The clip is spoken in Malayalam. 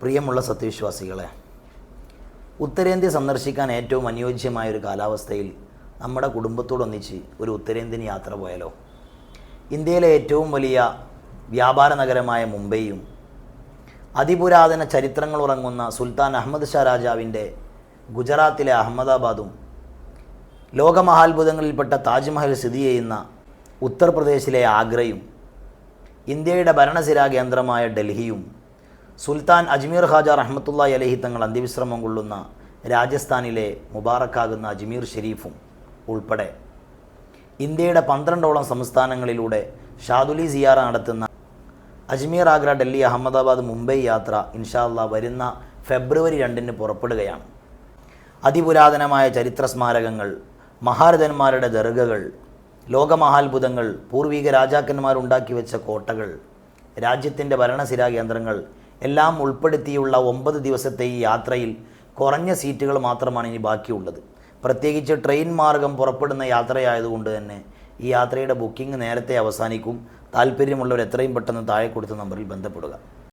പ്രിയമുള്ള സത്യവിശ്വാസികളെ ഉത്തരേന്ത്യ സന്ദർശിക്കാൻ ഏറ്റവും അനുയോജ്യമായ ഒരു കാലാവസ്ഥയിൽ നമ്മുടെ കുടുംബത്തോടൊന്നിച്ച് ഒരു ഉത്തരേന്ത്യൻ യാത്ര പോയാലോ? ഇന്ത്യയിലെ ഏറ്റവും വലിയ വ്യാപാര നഗരമായ മുംബൈയും അതിപുരാതന ചരിത്രങ്ങൾ ഉറങ്ങുന്ന സുൽത്താൻ അഹമ്മദ് ഷാ രാജാവിന്റെ ഗുജറാത്തിലെ അഹമ്മദാബാദും ലോകമഹാത്ഭുതങ്ങളിൽപ്പെട്ട താജ്മഹൽ സ്ഥിതി ചെയ്യുന്ന ഉത്തർപ്രദേശിലെ ആഗ്രയും ഇന്ത്യയുടെ ഭരണസിരാ കേന്ദ്രമായ ഡൽഹിയും സുൽത്താൻ അജ്മീർ ഹാജ റഹ്മത്തുള്ള അലഹി തങ്ങൾ അന്ത്യവിശ്രമം കൊള്ളുന്ന രാജസ്ഥാനിലെ മുബാറക്കാകുന്ന അജ്മീർ ഷെരീഫും ഉൾപ്പെടെ ഇന്ത്യയുടെ പന്ത്രണ്ടോളം സംസ്ഥാനങ്ങളിലൂടെ ഷാദുലി സിയാറ നടത്തുന്ന അജ്മീർ ആഗ്ര ഡൽഹി അഹമ്മദാബാദ് മുംബൈ യാത്ര ഇൻഷാല്ല വരുന്ന ഫെബ്രുവരി രണ്ടിന് പുറപ്പെടുകയാണ്. അതിപുരാതനമായ ചരിത്ര സ്മാരകങ്ങൾ മഹാരഥന്മാരുടെ ദർഗകൾ ലോകമഹാത്ഭുതങ്ങൾ പൂർവിക രാജാക്കന്മാരുണ്ടാക്കി വെച്ച കോട്ടകൾ രാജ്യത്തിന്റെ ഭരണസിരാ കേന്ദ്രങ്ങൾ എല്ലാം ഉൾപ്പെടുത്തിയുള്ള ഒമ്പത് ദിവസത്തെ ഈ യാത്രയിൽ കുറഞ്ഞ സീറ്റുകൾ മാത്രമാണ് ഇനി ബാക്കിയുള്ളത്. പ്രത്യേകിച്ച് ട്രെയിൻ മാർഗം പുറപ്പെടുന്ന യാത്രയായതുകൊണ്ട് തന്നെ ഈ യാത്രയുടെ ബുക്കിംഗ് നേരത്തെ അവസാനിക്കും. താല്പര്യമുള്ളവർ എത്രയും പെട്ടെന്ന് താഴെ കൊടുത്ത നമ്പറിൽ ബന്ധപ്പെടുക.